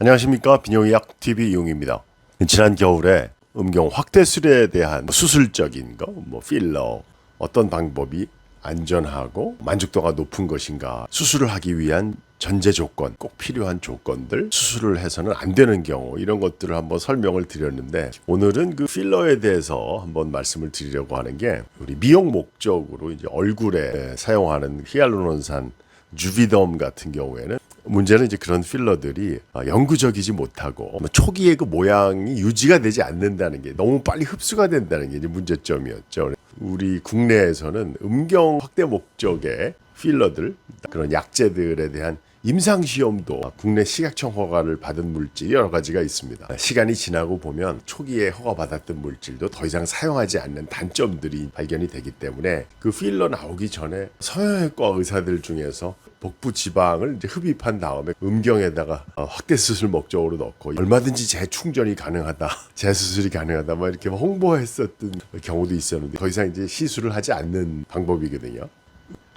안녕하십니까 비뇨의학 TV 이용입니다. 지난 겨울에 음경 확대술에 대한 수술적인 거, 뭐 필러, 어떤 방법이 안전하고 만족도가 높은 것인가, 수술을 하기 위한 전제 조건, 꼭 필요한 조건들, 수술을 해서는 안 되는 경우 이런 것들을 한번 설명을 드렸는데 오늘은 그 필러에 대해서 한번 말씀을 드리려고 하는 게 우리 미용 목적으로 이제 얼굴에 사용하는 히알루론산 주비덤 같은 경우에는 문제는 이제 그런 필러들이 어, 영구적이지 못하고 뭐 초기에 그 모양이 유지가 되지 않는다는 게 너무 빨리 흡수가 된다는 게 이제 문제점이었죠. 우리 국내에서는 음경 확대 목적의 필러들 그런 약제들에 대한 임상 시험도 국내 식약청 허가를 받은 물질이 여러 가지가 있습니다. 시간이 지나고 보면 초기에 허가받았던 물질도 더 이상 사용하지 않는 단점들이 발견이 되기 때문에 그 필러 나오기 전에 성형외과 의사들 중에서 복부 지방을 이제 흡입한 다음에 음경에다가 어, 확대 수술 목적으로 넣고 얼마든지 재충전이 가능하다, 재수술이 가능하다, 막 이렇게 홍보했었던 경우도 있었는데 더 이상 이제 시술을 하지 않는 방법이거든요.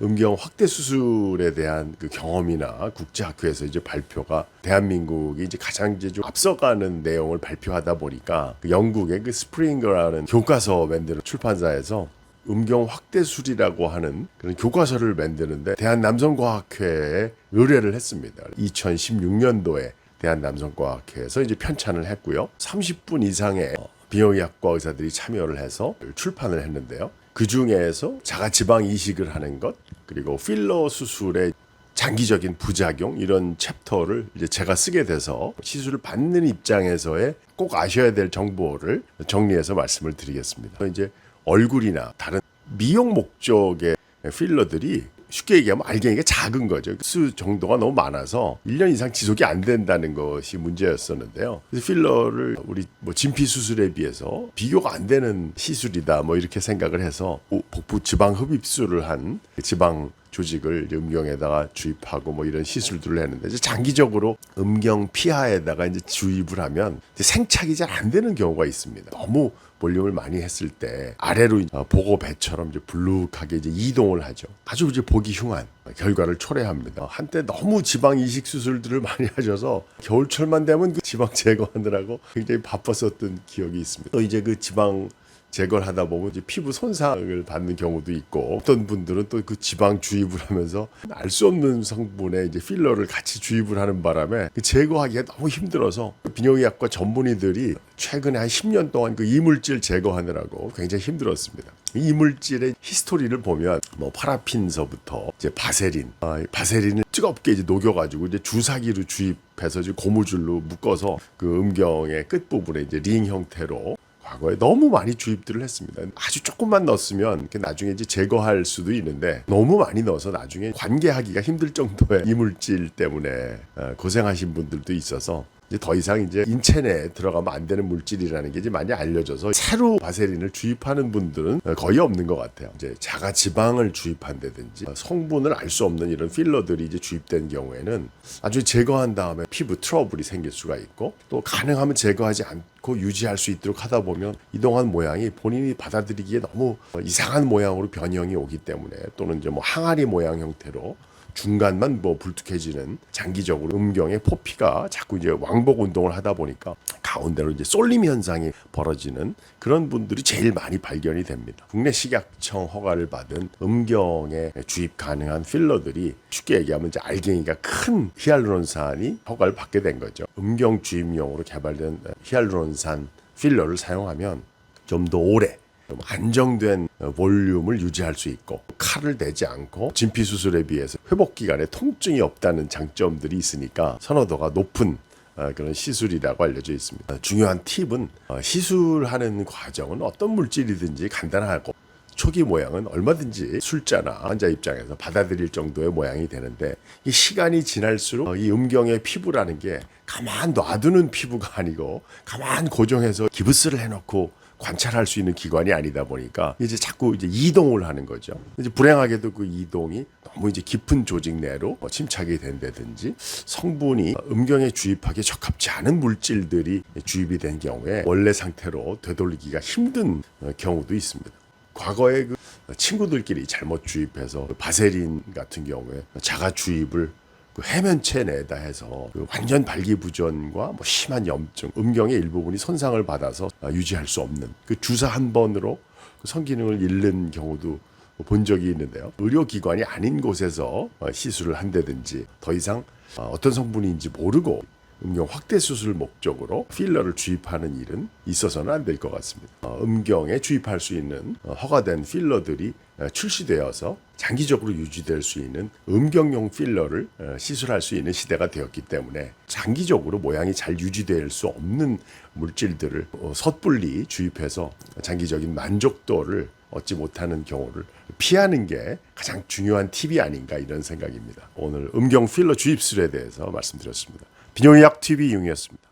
음경 확대 수술에 대한 그 경험이나 국제학회에서 이제 발표가 대한민국이 이제 가장 이제 좀 앞서가는 내용을 발표하다 보니까 그 영국의 그 스프링거라는 교과서 만드는 출판사에서 음경 확대술이라고 하는 그런 교과서를 만드는데 대한남성과학회에 의뢰를 했습니다. 2016년도에 대한남성과학회에서 이제 편찬을 했고요. 30분 이상의 비용의학과 의사들이 참여를 해서 출판을 했는데요. 그 중에서 자가 지방 이식을 하는 것 그리고 필러 수술의 장기적인 부작용 이런 챕터를 이제 제가 쓰게 돼서 시술을 받는 입장에서의 꼭 아셔야 될 정보를 정리해서 말씀을 드리겠습니다. 이제 얼굴이나 다른 미용 목적의 필러들이 쉽게 얘기하면 알갱이가 작은 거죠. 수 정도가 너무 많아서 1년 이상 지속이 안 된다는 것이 문제였었는데요. 그래서 필러를 우리 뭐 진피 수술에 비해서 비교가 안 되는 시술이다 뭐 이렇게 생각을 해서 복부 지방 흡입술을 한 지방 조직을 음경에다가 주입하고 뭐 이런 시술들을 했는데 이제 장기적으로 음경 피하에다가 이제 주입을 하면 이제 생착이 잘 안 되는 경우가 있습니다. 너무 볼륨을 많이 했을 때 아래로 어, 보고 배처럼 이제 불룩하게 이제 이동을 하죠. 아주 이제 보기 흉한 결과를 초래합니다. 한때 너무 지방 이식 수술들을 많이 하셔서 겨울철만 되면 그 지방 제거하느라고 굉장히 바빴었던 기억이 있습니다. 또 이제 그 지방 제거를 하다 보면 이제 피부 손상을 받는 경우도 있고 어떤 분들은 또 그 지방 주입을 하면서 알 수 없는 성분의 이제 필러를 같이 주입을 하는 바람에 그 제거하기가 너무 힘들어서 비뇨기학과 전문의들이 최근에 한 10년 동안 그 이물질 제거하느라고 굉장히 힘들었습니다. 이 이물질의 히스토리를 보면 뭐 파라핀서부터 이제 바세린, 아, 바세린을 뜨겁게 이제 녹여가지고 이제 주사기로 주입해서 이제 고무줄로 묶어서 그 음경의 끝 부분에 이제 링 형태로 과거에 너무 많이 주입들을 했습니다. 아주 조금만 넣었으면 나중에 이제 제거할 수도 있는데 너무 많이 넣어서 나중에 관계하기가 힘들 정도의 이물질 때문에 어, 고생하신 분들도 있어서 이제 더 이상 이제 인체 내에 들어가면 안 되는 물질이라는 게 이제 많이 알려져서 새로 바세린을 주입하는 분들은 거의 없는 것 같아요. 이제 자가 지방을 주입한다든지 성분을 알 수 없는 이런 필러들이 이제 주입된 경우에는 아주 제거한 다음에 피부 트러블이 생길 수가 있고 또 가능하면 제거하지 않고 유지할 수 있도록 하다 보면 이동한 모양이 본인이 받아들이기에 너무 이상한 모양으로 변형이 오기 때문에 또는 이제 뭐 항아리 모양 형태로 중간만 뭐 불뚝해지는 장기적으로 음경의 포피가 자꾸 이제 왕복 운동을 하다 보니까 가운데로 이제 쏠림 현상이 벌어지는 그런 분들이 제일 많이 발견이 됩니다. 국내 식약청 허가를 받은 음경에 주입 가능한 필러들이 쉽게 얘기하면 이제 알갱이가 큰 히알루론산이 허가를 받게 된 거죠. 음경 주입용으로 개발된 히알루론산 필러를 사용하면 좀 더 오래 좀 안정된 볼륨을 유지할 수 있고 칼을 대지 않고 진피 수술에 비해서 회복 기간에 통증이 없다는 장점들이 있으니까 선호도가 높은 어, 그런 시술이라고 알려져 있습니다. 중요한 팁은 어, 시술하는 과정은 어떤 물질이든지 간단하고 초기 모양은 얼마든지 술자나 환자 입장에서 받아들일 정도의 모양이 되는데 이 시간이 지날수록 어, 이 음경의 피부라는 게 가만 놔두는 피부가 아니고 가만 고정해서 기부스를 해놓고 관찰할 수 있는 기관이 아니다 보니까 이제 자꾸 이제 이동을 하는 거죠. 이제 불행하게도 그 이동이 너무 이제 깊은 조직 내로 뭐 침착이 된다든지 성분이 음경에 주입하기 적합지 않은 물질들이 주입이 된 경우에 원래 상태로 되돌리기가 힘든 어, 경우도 있습니다. 과거에 그 친구들끼리 잘못 주입해서 바세린 같은 경우에 자가 주입을 그 해면체 내다 해서 그 완전 발기부전과 뭐 심한 염증, 음경의 일부분이 손상을 받아서 아, 유지할 수 없는 그 주사 한 번으로 그 성기능을 잃는 경우도 본 적이 있는데요. 의료기관이 아닌 곳에서 어, 시술을 한다든지 더 이상 어, 어떤 성분인지 모르고 음경 확대 수술 목적으로 필러를 주입하는 일은 있어서는 안 될 것 같습니다. 어, 음경에 주입할 수 있는 어, 허가된 필러들이 어, 출시되어서 장기적으로 유지될 수 있는 음경용 필러를 어, 시술할 수 있는 시대가 되었기 때문에 장기적으로 모양이 잘 유지될 수 없는 물질들을 어, 섣불리 주입해서 장기적인 만족도를 얻지 못하는 경우를 피하는 게 가장 중요한 팁이 아닌가 이런 생각입니다. 오늘 음경 필러 주입술에 대해서 말씀드렸습니다. 비뇨의학 TV 융이었습니다.